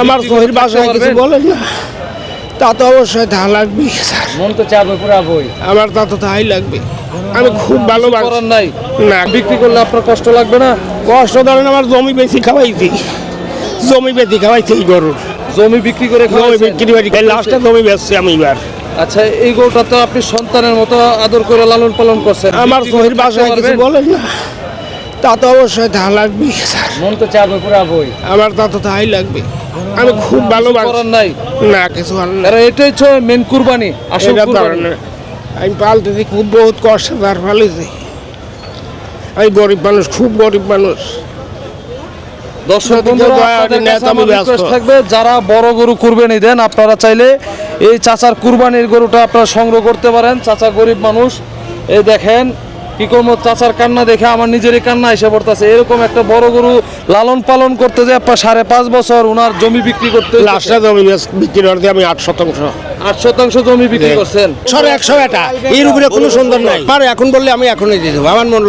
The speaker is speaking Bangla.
আমার করে শহীদ বাসায় কিছু বলেন না। তা তো অবশ্যই তা লাগবে। স্যার মন তো চাবে পুরাবই আমার তা তো তাই লাগবে। আমি খুব ভালো করার নাই। না বিক্রি করলে আপনার কষ্ট লাগবে না? কষ্ট ধরেন আমার জমি বেশি খাওয়াইছি। জমি বেশি খাওয়াইছি এই গরুর। জমি বিক্রি করে জমি? বিক্রি বাড়ি লাস্টে জমি বেচছি আমি এবার। আচ্ছা এই গরুটা তো আপনি সন্তানের মতো আদর করে লালন পালন করছেন। আমার করে শহীদ বাসায় কিছু বলেন না। তা তো অবশ্যই তা লাগবে। স্যার মন তো চাবে পুরাবই আমার তা তো তাই লাগবে। আমি খুব ভালো করার নাই। না কিছু না এটাই হচ্ছে মেন কুরবানি আসল কুরবানি। আমি পালতেছি খুব বহুত কষ্ট তার পালিছি আমি গরিব মানুষ খুব গরিব মানুষ। দর্শক বন্ধুরা থাকবে যারা বড় গরু কুরবানি দেন আপনারা চাইলে এই চাচার কুরবানির গরুটা আপনারা সংগ্রহ করতে পারেন। চাচা গরিব মানুষ এই দেখেন কি করব? চাচার কান্না দেখে আমার নিজেরই কান্না এসে পড়তেছে। এরকম একটা বড় গরু লালন পালন করতে যে আপনার সাড়ে পাঁচ বছর ওনার জমি বিক্রি করতে জমি বিক্রি করতে আমি আট শতাংশ। আট শতাংশ জমি বিক্রি করছেন? সর একশো এটা। এর উপরে কোনো সুন্দর নাই। আর এখন বললে আমি এখনই দিয়ে দেবো। আমার মন